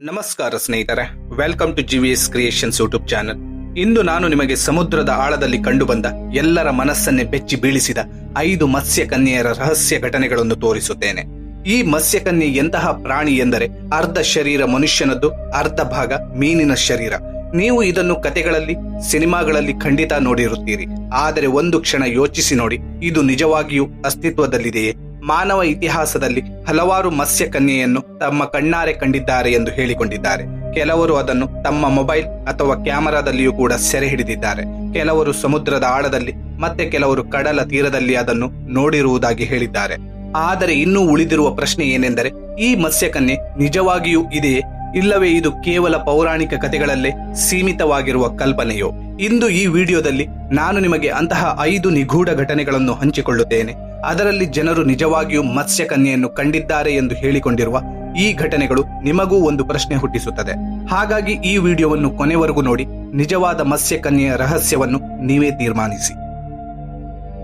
ನಮಸ್ಕಾರ ಸ್ನೇಹಿತರೆ welcome to G V S creations YouTube channel ಇಂದು ನಾನು ನಿಮಗೆ ಸಮುದ್ರದ ಆಳದಲ್ಲಿ ಕಂಡುಬಂದ ಎಲ್ಲರ ಮನಸ್ಸನ್ನೇ ಬೆಚ್ಚಿ ಬೀಳಿಸಿದ ಐದು ಮತ್ಸ್ಯ ಕನ್ಯೆಯರ ರಹಸ್ಯ ಘಟನೆಗಳನ್ನು ತೋರಿಸುತ್ತೇನೆ. ಈ ಮತ್ಸ್ಯಕನ್ಯೆ ಎಂತಹ ಪ್ರಾಣಿ ಎಂದರೆ ಅರ್ಧ ಶರೀರ ಮನುಷ್ಯನದ್ದು, ಅರ್ಧ ಭಾಗ ಮೀನಿನ ಶರೀರ. ನೀವು ಇದನ್ನು ಕತೆಗಳಲ್ಲಿ, ಸಿನಿಮಾಗಳಲ್ಲಿ ಖಂಡಿತ ನೋಡಿರುತ್ತೀರಿ. ಆದರೆ ಒಂದು ಕ್ಷಣ ಯೋಚಿಸಿ ನೋಡಿ, ಇದು ನಿಜವಾಗಿಯೂ ಅಸ್ತಿತ್ವದಲ್ಲಿದೆಯೇ? ಮಾನವ ಇತಿಹಾಸದಲ್ಲಿ ಹಲವಾರು ಮತ್ಸ್ಯ ಕನ್ಯೆಯನ್ನು ತಮ್ಮ ಕಣ್ಣಾರೆ ಕಂಡಿದ್ದಾರೆ ಎಂದು ಹೇಳಿಕೊಂಡಿದ್ದಾರೆ. ಕೆಲವರು ಅದನ್ನು ತಮ್ಮ ಮೊಬೈಲ್ ಅಥವಾ ಕ್ಯಾಮೆರಾದಲ್ಲಿಯೂ ಕೂಡ ಸೆರೆ ಹಿಡಿದಿದ್ದಾರೆ. ಕೆಲವರು ಸಮುದ್ರದ ಆಳದಲ್ಲಿ ಮತ್ತೆ ಕೆಲವರು ಕಡಲ ತೀರದಲ್ಲಿ ಅದನ್ನು ನೋಡಿರುವುದಾಗಿ ಹೇಳಿದ್ದಾರೆ. ಆದರೆ ಇನ್ನೂ ಉಳಿದಿರುವ ಪ್ರಶ್ನೆ ಏನೆಂದರೆ, ಈ ಮತ್ಸ್ಯಕನ್ಯೆ ನಿಜವಾಗಿಯೂ ಇದೆಯೇ? ಇಲ್ಲವೇ ಇದು ಕೇವಲ ಪೌರಾಣಿಕ ಕಥೆಗಳಲ್ಲೇ ಸೀಮಿತವಾಗಿರುವ ಕಲ್ಪನೆಯೋ? ಇಂದು ಈ ವಿಡಿಯೋದಲ್ಲಿ ನಾನು ನಿಮಗೆ ಅಂತಹ ಐದು ನಿಗೂಢ ಘಟನೆಗಳನ್ನು ಹಂಚಿಕೊಳ್ಳುತ್ತೇನೆ. ಅದರಲ್ಲಿ ಜನರು ನಿಜವಾಗಿಯೂ ಮತ್ಸ್ಯಕನ್ಯೆಯನ್ನು ಕಂಡಿದ್ದಾರೆ ಎಂದು ಹೇಳಿಕೊಂಡಿರುವ ಈ ಘಟನೆಗಳು ನಿಮಗೂ ಒಂದು ಪ್ರಶ್ನೆ ಹುಟ್ಟಿಸುತ್ತದೆ. ಹಾಗಾಗಿ ಈ ವಿಡಿಯೋವನ್ನು ಕೊನೆವರೆಗೂ ನೋಡಿ, ನಿಜವಾದ ಮತ್ಸ್ಯಕನ್ಯೆಯ ರಹಸ್ಯವನ್ನು ನೀವೇ ತೀರ್ಮಾನಿಸಿ.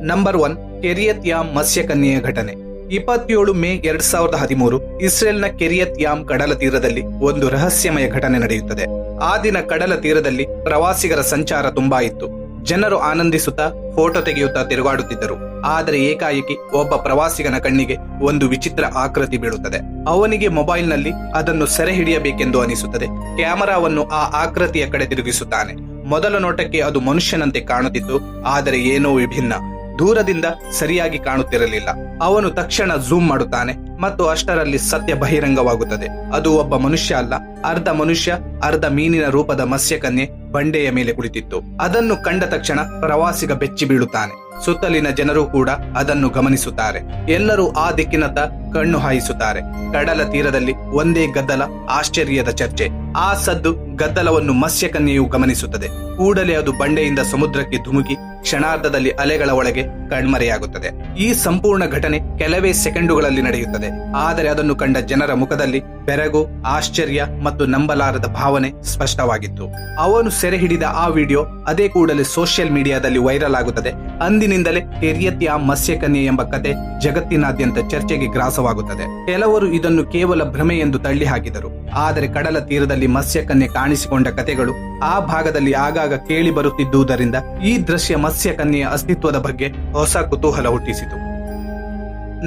ನಂಬರ್ ಒನ್, ಕೆರಿಯತ್ ಯಾಮ್ ಮತ್ಸ್ಯಕನ್ಯೆಯ ಘಟನೆ. ಇಪ್ಪತ್ತೇಳು ಮೇ ಎರಡ್ ಸಾವಿರದ ಹದಿಮೂರು, ಇಸ್ರೇಲ್ನ ಕೆರಿಯತ್ ಯಾಮ್ ಕಡಲ ತೀರದಲ್ಲಿ ಒಂದು ರಹಸ್ಯಮಯ ಘಟನೆ ನಡೆಯುತ್ತದೆ. ಆ ದಿನ ಕಡಲ ತೀರದಲ್ಲಿ ಪ್ರವಾಸಿಗರ ಸಂಚಾರ ತುಂಬಾ ಇತ್ತು. ಜನರು ಆನಂದಿಸುತ್ತಾ ಫೋಟೋ ತೆಗೆಯುತ್ತಾ ತಿರುಗಾಡುತ್ತಿದ್ದರು. ಆದರೆ ಏಕಾಏಕಿ ಒಬ್ಬ ಪ್ರವಾಸಿಗನ ಕಣ್ಣಿಗೆ ಒಂದು ವಿಚಿತ್ರ ಆಕೃತಿ ಬೀಳುತ್ತದೆ. ಅವನಿಗೆ ಮೊಬೈಲ್ನಲ್ಲಿ ಅದನ್ನು ಸೆರೆ ಹಿಡಿಯಬೇಕೆಂದು ಅನಿಸುತ್ತದೆ. ಕ್ಯಾಮರಾವನ್ನು ಆ ಆಕೃತಿಯ ಕಡೆ ತಿರುಗಿಸುತ್ತಾನೆ. ಮೊದಲ ನೋಟಕ್ಕೆ ಅದು ಮನುಷ್ಯನಂತೆ ಕಾಣುತ್ತಿತ್ತು, ಆದರೆ ಏನೋ ವಿಭಿನ್ನ. ದೂರದಿಂದ ಸರಿಯಾಗಿ ಕಾಣುತ್ತಿರಲಿಲ್ಲ. ಅವನು ತಕ್ಷಣ ಝೂಮ್ ಮಾಡುತ್ತಾನೆ. ಮತ್ತು ಅಷ್ಟರಲ್ಲಿ ಸತ್ಯ ಬಹಿರಂಗವಾಗುತ್ತದೆ. ಅದು ಒಬ್ಬ ಮನುಷ್ಯ ಅಲ್ಲ. ಅರ್ಧ ಮನುಷ್ಯ, ಅರ್ಧ ಮೀನಿನ ರೂಪದ ಮತ್ಸ್ಯಕನ್ಯೆ ಬಂಡೆಯ ಮೇಲೆ ಕುಳಿತಿತ್ತು. ಅದನ್ನು ಕಂಡ ತಕ್ಷಣ ಪ್ರವಾಸಿಗ ಬೆಚ್ಚಿ ಬೀಳುತ್ತಾನೆ. ಸುತ್ತಲಿನ ಜನರು ಕೂಡ ಅದನ್ನು ಗಮನಿಸುತ್ತಾರೆ. ಎಲ್ಲರೂ ಆ ದಿಕ್ಕಿನತ್ತ ಕಣ್ಣು ಹಾಯಿಸುತ್ತಾರೆ. ಕಡಲ ತೀರದಲ್ಲಿ ಒಂದೇ ಗದ್ದಲ, ಆಶ್ಚರ್ಯದ ಚರ್ಚೆ. ಆ ಸದ್ದು ಗದ್ದಲವನ್ನು ಮತ್ಸ್ಯಕನ್ಯೆಯು ಗಮನಿಸುತ್ತದೆ. ಕೂಡಲೇ ಅದು ಬಂಡೆಯಿಂದ ಸಮುದ್ರಕ್ಕೆ ಧುಮುಕಿ, ಕ್ಷಣಾರ್ಧದಲ್ಲಿ ಅಲೆಗಳ ಒಳಗೆ ಕಣ್ಮರೆಯಾಗುತ್ತದೆ. ಈ ಸಂಪೂರ್ಣ ಘಟನೆ ಕೆಲವೇ ಸೆಕೆಂಡುಗಳಲ್ಲಿ ನಡೆಯುತ್ತದೆ. ಆದರೆ ಅದನ್ನು ಕಂಡ ಜನರ ಮುಖದಲ್ಲಿ ಬೆರಗು, ಆಶ್ಚರ್ಯ ಮತ್ತು ನಂಬಲಾರದ ಭಾವನೆ ಸ್ಪಷ್ಟವಾಗಿತ್ತು. ಅವನು ಸೆರೆ ಹಿಡಿದ ಆ ವಿಡಿಯೋ ಅದೇ ಕೂಡಲೇ ಸೋಷಿಯಲ್ ಮೀಡಿಯಾದಲ್ಲಿ ವೈರಲ್ ಆಗುತ್ತದೆ. ಅಂದಿನಿಂದಲೇ ಕೆರಿಯತ್ಯ ಮತ್ಸ್ಯಕನ್ಯೆ ಎಂಬ ಕತೆ ಜಗತ್ತಿನಾದ್ಯಂತ ಚರ್ಚೆಗೆ ಗ್ರಾಸವಾಗುತ್ತದೆ. ಕೆಲವರು ಇದನ್ನು ಕೇವಲ ಭ್ರಮೆ ಎಂದು ತಳ್ಳಿ ಹಾಕಿದರು ಆದರೆ ಕಡಲ ತೀರದಲ್ಲಿ ಮತ್ಸ್ಯಕನ್ಯೆ ಕಾಣಿಸಿಕೊಂಡ ಕತೆಗಳು ಆ ಭಾಗದಲ್ಲಿ ಆಗಾಗ ಕೇಳಿ ಬರುತ್ತಿದ್ದುದರಿಂದ ಈ ದೃಶ್ಯ ಮತ್ಸ್ಯಕನ್ಯೆಯ ಅಸ್ತಿತ್ವದ ಬಗ್ಗೆ ಹೊಸ ಕುತೂಹಲ ಹುಟ್ಟಿಸಿತು.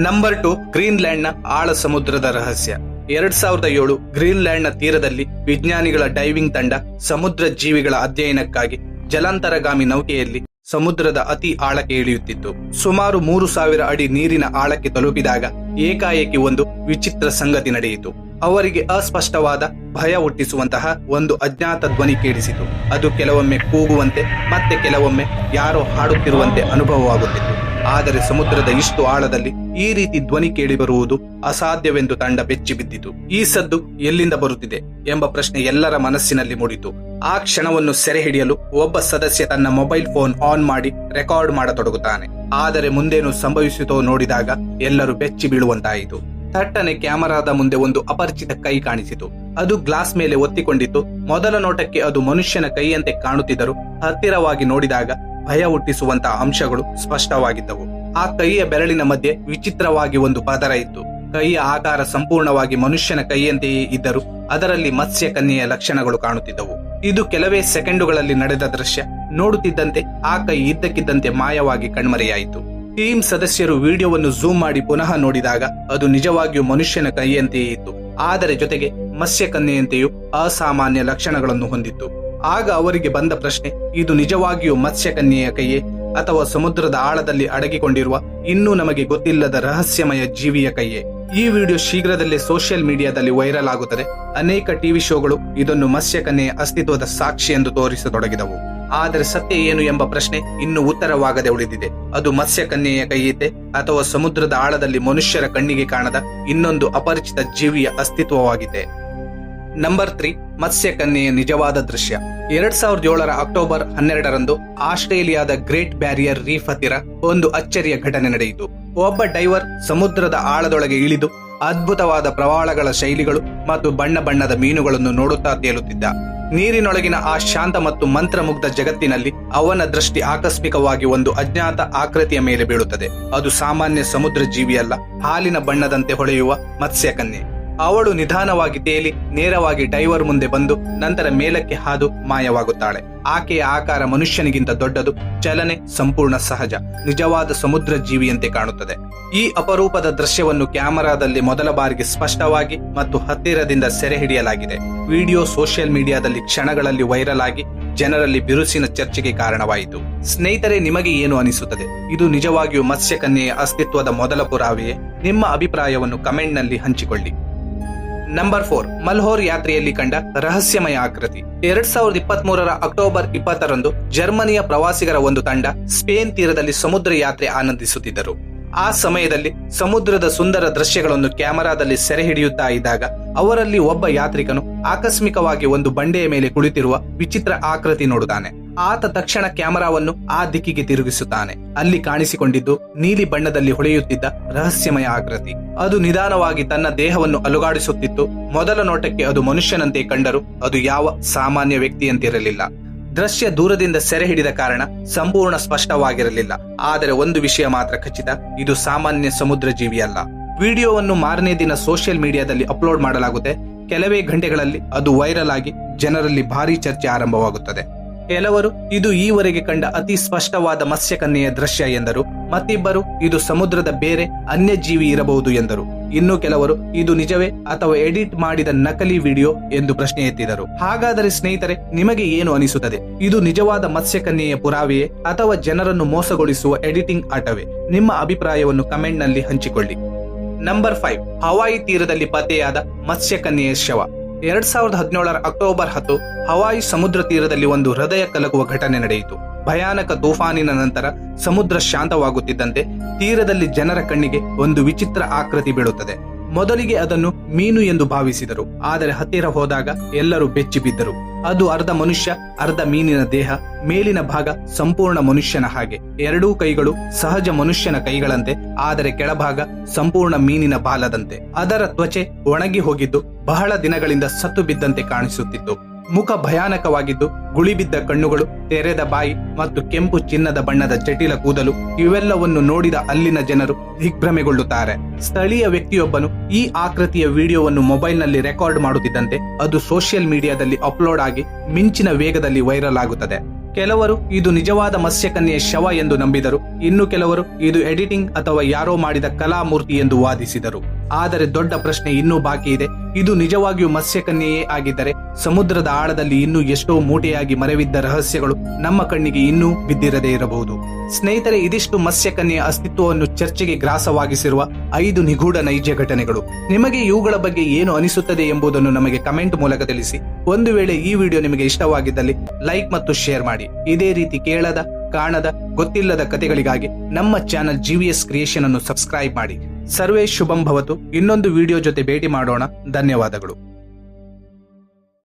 ನಂಬರ್ ಟು ಗ್ರೀನ್ಲ್ಯಾಂಡ್ನ ಆಳ ಸಮುದ್ರದ ರಹಸ್ಯ. ಎರಡ್ ಸಾವಿರದ ಏಳು ಗ್ರೀನ್ಲ್ಯಾಂಡ್ನ ತೀರದಲ್ಲಿ ವಿಜ್ಞಾನಿಗಳ ಡೈವಿಂಗ್ ತಂಡ ಸಮುದ್ರ ಜೀವಿಗಳ ಅಧ್ಯಯನಕ್ಕಾಗಿ ಜಲಾಂತರಗಾಮಿ ನೌಕೆಯಲ್ಲಿ ಸಮುದ್ರದ ಅತಿ ಆಳಕ್ಕೆ ಇಳಿಯುತ್ತಿತ್ತು. ಸುಮಾರು ಮೂರು ಸಾವಿರ ಅಡಿ ನೀರಿನ ಆಳಕ್ಕೆ ತಲುಪಿದಾಗ ಏಕಾಏಕಿ ಒಂದು ವಿಚಿತ್ರ ಸಂಗತಿ ನಡೆಯಿತು. ಅವರಿಗೆ ಅಸ್ಪಷ್ಟವಾದ ಭಯ ಹುಟ್ಟಿಸುವಂತಹ ಒಂದು ಅಜ್ಞಾತ ಧ್ವನಿ ಕೇಳಿಸಿತು. ಅದು ಕೆಲವೊಮ್ಮೆ ಕೂಗುವಂತೆ, ಮತ್ತೆ ಕೆಲವೊಮ್ಮೆ ಯಾರೋ ಹಾಡುತ್ತಿರುವಂತೆ ಅನುಭವವಾಗುತ್ತಿತ್ತು. ಆದರೆ ಸಮುದ್ರದ ಇಷ್ಟು ಆಳದಲ್ಲಿ ಈ ರೀತಿ ಧ್ವನಿ ಕೇಳಿಬರುವುದು ಅಸಾಧ್ಯವೆಂದು ತಂಡ ಬೆಚ್ಚಿ ಬಿದ್ದಿತು. ಈ ಸದ್ದು ಎಲ್ಲಿಂದ ಬರುತ್ತಿದೆ ಎಂಬ ಪ್ರಶ್ನೆ ಎಲ್ಲರ ಮನಸ್ಸಿನಲ್ಲಿ ಮೂಡಿತು. ಆ ಕ್ಷಣವನ್ನು ಸೆರೆ ಹಿಡಿಯಲು ಒಬ್ಬ ಸದಸ್ಯ ತನ್ನ ಮೊಬೈಲ್ ಫೋನ್ ಆನ್ ಮಾಡಿ ರೆಕಾರ್ಡ್ ಮಾಡತೊಡಗುತ್ತಾನೆ. ಆದರೆ ಮುಂದೇನು ಸಂಭವಿಸಿತೋ ನೋಡಿದಾಗ ಎಲ್ಲರೂ ಬೆಚ್ಚಿ ಬೀಳುವಂತಾಯಿತು. ಥಟ್ಟನೆ ಕ್ಯಾಮರಾದ ಮುಂದೆ ಒಂದು ಅಪರಿಚಿತ ಕೈ ಕಾಣಿಸಿತು. ಅದು ಗ್ಲಾಸ್ ಮೇಲೆ ಒತ್ತಿಕೊಂಡಿತ್ತು. ಮೊದಲ ನೋಟಕ್ಕೆ ಅದು ಮನುಷ್ಯನ ಕೈಯಂತೆ ಕಾಣುತ್ತಿದ್ದರು ಹತ್ತಿರವಾಗಿ ನೋಡಿದಾಗ ಭಯ ಹುಟ್ಟಿಸುವಂತಹ ಅಂಶಗಳು ಸ್ಪಷ್ಟವಾಗಿದ್ದವು. ಆ ಕೈಯ ಬೆರಳಿನ ಮಧ್ಯೆ ವಿಚಿತ್ರವಾಗಿ ಒಂದು ಪದರ ಇತ್ತು. ಕೈಯ ಆಕಾರ ಸಂಪೂರ್ಣವಾಗಿ ಮನುಷ್ಯನ ಕೈಯಂತೆಯೇ ಇದ್ದರೂ ಅದರಲ್ಲಿ ಮತ್ಸ್ಯ ಕನ್ಯೆಯ ಲಕ್ಷಣಗಳು ಕಾಣುತ್ತಿದ್ದವು. ಇದು ಕೆಲವೇ ಸೆಕೆಂಡುಗಳಲ್ಲಿ ನಡೆದ ದೃಶ್ಯ. ನೋಡುತ್ತಿದ್ದಂತೆ ಆ ಕೈ ಇದ್ದಕ್ಕಿದ್ದಂತೆ ಮಾಯವಾಗಿ ಕಣ್ಮರೆಯಾಯಿತು. ಟೀಮ್ ಸದಸ್ಯರು ವಿಡಿಯೋವನ್ನು ಝೂಮ್ ಮಾಡಿ ಪುನಃ ನೋಡಿದಾಗ ಅದು ನಿಜವಾಗಿಯೂ ಮನುಷ್ಯನ ಕೈಯಂತೆಯೇ ಇತ್ತು. ಆದರೆ ಜೊತೆಗೆ ಮತ್ಸ್ಯ ಕನ್ಯೆಯಂತೆಯೂ ಅಸಾಮಾನ್ಯ ಲಕ್ಷಣಗಳನ್ನು ಹೊಂದಿತ್ತು. ಆಗ ಅವರಿಗೆ ಬಂದ ಪ್ರಶ್ನೆ, ಇದು ನಿಜವಾಗಿಯೂ ಮತ್ಸ್ಯ ಕನ್ಯೆಯ ಕೈಯೇ ಅಥವಾ ಸಮುದ್ರದ ಆಳದಲ್ಲಿ ಅಡಗಿಕೊಂಡಿರುವ ಇನ್ನೂ ನಮಗೆ ಗೊತ್ತಿಲ್ಲದ ರಹಸ್ಯಮಯ ಜೀವಿಯ ಕೈಯೇ? ಈ ವಿಡಿಯೋ ಶೀಘ್ರದಲ್ಲೇ ಸೋಷಿಯಲ್ ಮೀಡಿಯಾದಲ್ಲಿ ವೈರಲ್ ಆಗುತ್ತದೆ. ಅನೇಕ ಟಿವಿ ಶೋಗಳು ಇದನ್ನು ಮತ್ಸ್ಯಕನ್ಯೆಯ ಅಸ್ತಿತ್ವದ ಸಾಕ್ಷಿ ಎಂದು ತೋರಿಸತೊಡಗಿದವು. ಆದರೆ ಸತ್ಯ ಏನು ಎಂಬ ಪ್ರಶ್ನೆ ಇನ್ನೂ ಉತ್ತರವಾಗದೆ ಉಳಿದಿದೆ. ಅದು ಮತ್ಸ್ಯಕನ್ಯೆಯ ಕೈಯಿತೆ ಅಥವಾ ಸಮುದ್ರದ ಆಳದಲ್ಲಿ ಮನುಷ್ಯರ ಕಣ್ಣಿಗೆ ಕಾಣದ ಇನ್ನೊಂದು ಅಪರಿಚಿತ ಜೀವಿಯ ಅಸ್ತಿತ್ವವಾಗಿದೆ. ನಂಬರ್ ತ್ರೀ ಮತ್ಸ್ಯಕನ್ಯೆಯ ನಿಜವಾದ ದೃಶ್ಯ. ಎರಡ್ ಸಾವಿರದ ಏಳರ ಅಕ್ಟೋಬರ್ ಹನ್ನೆರಡರಂದು ಆಸ್ಟ್ರೇಲಿಯಾದ ಗ್ರೇಟ್ ಬ್ಯಾರಿಯರ್ ರೀಫ್ ಹತ್ತಿರ ಒಂದು ಅಚ್ಚರಿಯ ಘಟನೆ ನಡೆಯಿತು. ಒಬ್ಬ ಡೈವರ್ ಸಮುದ್ರದ ಆಳದೊಳಗೆ ಇಳಿದು ಅದ್ಭುತವಾದ ಪ್ರವಾಳಗಳ ಶೈಲಿಗಳು ಮತ್ತು ಬಣ್ಣ ಬಣ್ಣದ ಮೀನುಗಳನ್ನು ನೋಡುತ್ತಾ ತೇಲುತ್ತಿದ್ದ. ನೀರಿನೊಳಗಿನ ಆ ಶಾಂತ ಮತ್ತು ಮಂತ್ರಮುಗ್ಧ ಜಗತ್ತಿನಲ್ಲಿ ಅವನ ದೃಷ್ಟಿ ಆಕಸ್ಮಿಕವಾಗಿ ಒಂದು ಅಜ್ಞಾತ ಆಕೃತಿಯ ಮೇಲೆ ಬೀಳುತ್ತದೆ. ಅದು ಸಾಮಾನ್ಯ ಸಮುದ್ರ ಜೀವಿಯಲ್ಲ, ಹಾಲಿನ ಬಣ್ಣದಂತೆ ಹೊಳೆಯುವ ಮತ್ಸ್ಯಕನ್ಯೆ. ಅವಳು ನಿಧಾನವಾಗಿ ತೇಲಿ, ನೇರವಾಗಿ ಡೈವರ್ ಮುಂದೆ ಬಂದು ನಂತರ ಮೇಲಕ್ಕೆ ಹಾದು ಮಾಯವಾಗುತ್ತಾಳೆ. ಆಕೆಯ ಆಕಾರ ಮನುಷ್ಯನಿಗಿಂತ ದೊಡ್ಡದು, ಚಲನೆ ಸಂಪೂರ್ಣ ಸಹಜ, ನಿಜವಾದ ಸಮುದ್ರ ಜೀವಿಯಂತೆ ಕಾಣುತ್ತದೆ. ಈ ಅಪರೂಪದ ದೃಶ್ಯವನ್ನು ಕ್ಯಾಮೆರಾದಲ್ಲಿ ಮೊದಲ ಬಾರಿಗೆ ಸ್ಪಷ್ಟವಾಗಿ ಮತ್ತು ಹತ್ತಿರದಿಂದ ಸೆರೆ ಹಿಡಿಯಲಾಗಿದೆ. ವಿಡಿಯೋ ಸೋಷಿಯಲ್ ಮೀಡಿಯಾದಲ್ಲಿ ಕ್ಷಣಗಳಲ್ಲಿ ವೈರಲ್ ಆಗಿ ಜನರಲ್ಲಿ ಬಿರುಸಿನ ಚರ್ಚೆಗೆ ಕಾರಣವಾಯಿತು. ಸ್ನೇಹಿತರೆ, ನಿಮಗೆ ಏನು ಅನಿಸುತ್ತದೆ? ಇದು ನಿಜವಾಗಿಯೂ ಮತ್ಸ್ಯಕನ್ಯೆಯ ಅಸ್ತಿತ್ವದ ಮೊದಲ ಪುರಾವೆಯೇ? ನಿಮ್ಮ ಅಭಿಪ್ರಾಯವನ್ನು ಕಮೆಂಟ್ನಲ್ಲಿ ಹಂಚಿಕೊಳ್ಳಿ. ನಂಬರ್ ಫೋರ್ ಮಲ್ಹೋರ್ ಯಾತ್ರೆಯಲ್ಲಿ ಕಂಡ ರಹಸ್ಯಮಯ ಆಕೃತಿ. ಎರಡ್ ಸಾವಿರದ ಇಪ್ಪತ್ತ್ ಮೂರರ ಅಕ್ಟೋಬರ್ ಇಪ್ಪತ್ತರಂದು ಜರ್ಮನಿಯ ಪ್ರವಾಸಿಗರ ಒಂದು ತಂಡ ಸ್ಪೇನ್ ತೀರದಲ್ಲಿ ಸಮುದ್ರ ಯಾತ್ರೆ ಆನಂದಿಸುತ್ತಿದ್ದರು. ಆ ಸಮಯದಲ್ಲಿ ಸಮುದ್ರದ ಸುಂದರ ದೃಶ್ಯಗಳನ್ನು ಕ್ಯಾಮೆರಾದಲ್ಲಿ ಸೆರೆ ಹಿಡಿಯುತ್ತಾ ಇದ್ದಾಗ ಅವರಲ್ಲಿ ಒಬ್ಬ ಯಾತ್ರಿಕನು ಆಕಸ್ಮಿಕವಾಗಿ ಒಂದು ಬಂಡೆಯ ಮೇಲೆ ಕುಳಿತಿರುವ ವಿಚಿತ್ರ ಆಕೃತಿ ನೋಡುತ್ತಾನೆ. ಆತ ತಕ್ಷಣ ಕ್ಯಾಮೆರಾವನ್ನು ಆ ದಿಕ್ಕಿಗೆ ತಿರುಗಿಸುತ್ತಾನೆ. ಅಲ್ಲಿ ಕಾಣಿಸಿಕೊಂಡಿದ್ದು ನೀಲಿ ಬಣ್ಣದಲ್ಲಿ ಹೊಳೆಯುತ್ತಿದ್ದ ರಹಸ್ಯಮಯ ಆಕೃತಿ. ಅದು ನಿಧಾನವಾಗಿ ತನ್ನ ದೇಹವನ್ನು ಅಲುಗಾಡಿಸುತ್ತಿತ್ತು. ಮೊದಲ ನೋಟಕ್ಕೆ ಅದು ಮನುಷ್ಯನಂತೆ ಕಂಡರೂ, ಅದು ಯಾವ ಸಾಮಾನ್ಯ ವ್ಯಕ್ತಿಯಂತಿರಲಿಲ್ಲ. ದೃಶ್ಯ ದೂರದಿಂದ ಸೆರೆ ಹಿಡಿದ ಕಾರಣ ಸಂಪೂರ್ಣ ಸ್ಪಷ್ಟವಾಗಿರಲಿಲ್ಲ. ಆದರೆ ಒಂದು ವಿಷಯ ಮಾತ್ರ ಖಚಿತ, ಇದು ಸಾಮಾನ್ಯ ಸಮುದ್ರ ಜೀವಿಯಲ್ಲ. ವಿಡಿಯೋವನ್ನು ಮಾರನೇ ದಿನ ಸೋಷಿಯಲ್ ಮೀಡಿಯಾದಲ್ಲಿ ಅಪ್ಲೋಡ್ ಮಾಡಲಾಗುತ್ತೆ. ಕೆಲವೇ ಗಂಟೆಗಳಲ್ಲಿ ಅದು ವೈರಲ್ ಆಗಿ ಜನರಲ್ಲಿ ಭಾರಿ ಚರ್ಚೆ ಆರಂಭವಾಗುತ್ತದೆ. ಕೆಲವರು, ಇದು ಈವರೆಗೆ ಕಂಡ ಅತಿ ಸ್ಪಷ್ಟವಾದ ಮತ್ಸ್ಯಕನ್ಯೆಯ ದೃಶ್ಯ ಎಂದರು. ಮತ್ತಿಬ್ಬರು, ಇದು ಸಮುದ್ರದ ಬೇರೆ ಅನ್ಯಜೀವಿ ಇರಬಹುದು ಎಂದರು. ಇನ್ನು ಕೆಲವರು, ಇದು ನಿಜವೇ ಅಥವಾ ಎಡಿಟ್ ಮಾಡಿದ ನಕಲಿ ವಿಡಿಯೋ ಎಂದು ಪ್ರಶ್ನೆ ಎತ್ತಿದರು. ಹಾಗಾದರೆ ಸ್ನೇಹಿತರೆ, ನಿಮಗೆ ಏನು ಅನಿಸುತ್ತದೆ? ಇದು ನಿಜವಾದ ಮತ್ಸ್ಯಕನ್ಯೆಯ ಪುರಾವೆಯೇ ಅಥವಾ ಜನರನ್ನು ಮೋಸಗೊಳಿಸುವ ಎಡಿಟಿಂಗ್ ಆಟವೇ? ನಿಮ್ಮ ಅಭಿಪ್ರಾಯವನ್ನು ಕಮೆಂಟ್ನಲ್ಲಿ ಹಂಚಿಕೊಳ್ಳಿ. ನಂಬರ್ ಫೈವ್, ಹವಾಯಿ ತೀರದಲ್ಲಿ ಪತ್ತೆಯಾದ ಮತ್ಸ್ಯಕನ್ಯೆಯ ಶವ. ಎರಡ್ ಸಾವಿರದ ಹದಿನೇಳರ ಅಕ್ಟೋಬರ್ ಹತ್ತು ಹವಾಯಿ ಸಮುದ್ರ ತೀರದಲ್ಲಿ ಒಂದು ಹೃದಯ ಕಲಗುವ ಘಟನೆ ನಡೆಯಿತು. ಭಯಾನಕ ತೂಫಾನಿನ ನಂತರ ಸಮುದ್ರ ಶಾಂತವಾಗುತ್ತಿದ್ದಂತೆ ತೀರದಲ್ಲಿ ಜನರ ಕಣ್ಣಿಗೆ ಒಂದು ವಿಚಿತ್ರ ಆಕೃತಿ ಬೀಳುತ್ತದೆ. ಮೊದಲಿಗೆ ಅದನ್ನು ಮೀನು ಎಂದು ಭಾವಿಸಿದರು. ಆದರೆ ಹತ್ತಿರ ಹೋದಾಗ ಎಲ್ಲರೂ ಬೆಚ್ಚಿ ಬಿದ್ದರು. ಅದು ಅರ್ಧ ಮನುಷ್ಯ, ಅರ್ಧ ಮೀನಿನ ದೇಹ, ಮೇಲಿನ ಭಾಗ ಸಂಪೂರ್ಣ ಮನುಷ್ಯನ ಹಾಗೆ. ಎರಡೂ ಕೈಗಳು ಸಹಜ ಮನುಷ್ಯನ ಕೈಗಳಂತೆ, ಆದರೆ ಕೆಳಭಾಗ ಸಂಪೂರ್ಣ ಮೀನಿನ ಬಾಲದಂತೆ. ಅದರ ತ್ವಚೆ ಒಣಗಿ ಹೋಗಿದ್ದು ಬಹಳ ದಿನಗಳಿಂದ ಸತ್ತು ಬಿದ್ದಂತೆ ಕಾಣಿಸುತ್ತಿತ್ತು. ಮುಖ ಭಯಾನಕವಾಗಿದ್ದು ಗುಳಿಬಿದ್ದ ಕಣ್ಣುಗಳು, ತೆರೆದ ಬಾಯಿ ಮತ್ತು ಕೆಂಪು ಚಿನ್ನದ ಬಣ್ಣದ ಜಟಿಲ ಕೂದಲು ಇವೆಲ್ಲವನ್ನು ನೋಡಿದ ಅಲ್ಲಿನ ಜನರು ದಿಗ್ಭ್ರಮೆಗೊಳ್ಳುತ್ತಾರೆ. ಸ್ಥಳೀಯ ವ್ಯಕ್ತಿಯೊಬ್ಬನು ಈ ಆಕೃತಿಯ ವಿಡಿಯೋವನ್ನು ಮೊಬೈಲ್ನಲ್ಲಿ ರೆಕಾರ್ಡ್ ಮಾಡುತ್ತಿದ್ದಂತೆ ಅದು ಸೋಷಿಯಲ್ ಮೀಡಿಯಾದಲ್ಲಿ ಅಪ್ಲೋಡ್ ಆಗಿ ಮಿಂಚಿನ ವೇಗದಲ್ಲಿ ವೈರಲ್ ಆಗುತ್ತದೆ. ಕೆಲವರು ಇದು ನಿಜವಾದ ಮತ್ಸ್ಯಕನ್ಯೆಯ ಶವ ಎಂದು ನಂಬಿದರು. ಇನ್ನು ಕೆಲವರು ಇದು ಎಡಿಟಿಂಗ್ ಅಥವಾ ಯಾರೋ ಮಾಡಿದ ಕಲಾಮೂರ್ತಿ ಎಂದು ವಾದಿಸಿದರು. ಆದರೆ ದೊಡ್ಡ ಪ್ರಶ್ನೆ ಇನ್ನೂ ಬಾಕಿ ಇದೆ ಇದು ನಿಜವಾಗಿಯೂ ಮತ್ಸ್ಯಕನ್ಯೆಯೇ ಆಗಿದ್ದರೆ ಸಮುದ್ರದ ಆಳದಲ್ಲಿ ಇನ್ನೂ ಎಷ್ಟೋ ಮೂಟೆಯಾಗಿ ಮರೆವಿದ್ದ ರಹಸ್ಯಗಳು ನಮ್ಮ ಕಣ್ಣಿಗೆ ಇನ್ನೂ ಬಿದ್ದಿರದೇ ಇರಬಹುದು. ಸ್ನೇಹಿತರೆ, ಇದಿಷ್ಟು ಮತ್ಸ್ಯಕನ್ಯೆಯ ಅಸ್ತಿತ್ವವನ್ನು ಚರ್ಚೆಗೆ ಗ್ರಾಸವಾಗಿಸಿರುವ ಐದು ನಿಗೂಢ ನೈಜ ಘಟನೆಗಳು. ನಿಮಗೆ ಇವುಗಳ ಬಗ್ಗೆ ಏನು ಅನಿಸುತ್ತದೆ ಎಂಬುದನ್ನು ನಮಗೆ ಕಮೆಂಟ್ ಮೂಲಕ ತಿಳಿಸಿ. ಒಂದು ವೇಳೆ ಈ ವಿಡಿಯೋ ನಿಮಗೆ ಇಷ್ಟವಾಗಿದ್ದಲ್ಲಿ ಲೈಕ್ ಮತ್ತು ಶೇರ್ ಮಾಡಿ. ಇದೇ ರೀತಿ ಕೇಳದ, ಕಾಣದ, ಗೊತ್ತಿಲ್ಲದ ಕಥೆಗಳಿಗಾಗಿ ನಮ್ಮ ಚಾನಲ್ ಜಿವಿಎಸ್ ಕ್ರಿಯೇಷನ್ ಅನ್ನು ಸಬ್ಸ್ಕ್ರೈಬ್ ಮಾಡಿ. ಸರ್ವೇ ಶುಭಂ ಭವತು. ಇನ್ನೊಂದು ವಿಡಿಯೋ ಜೊತೆ ಭೇಟಿ ಮಾಡೋಣ. ಧನ್ಯವಾದಗಳು.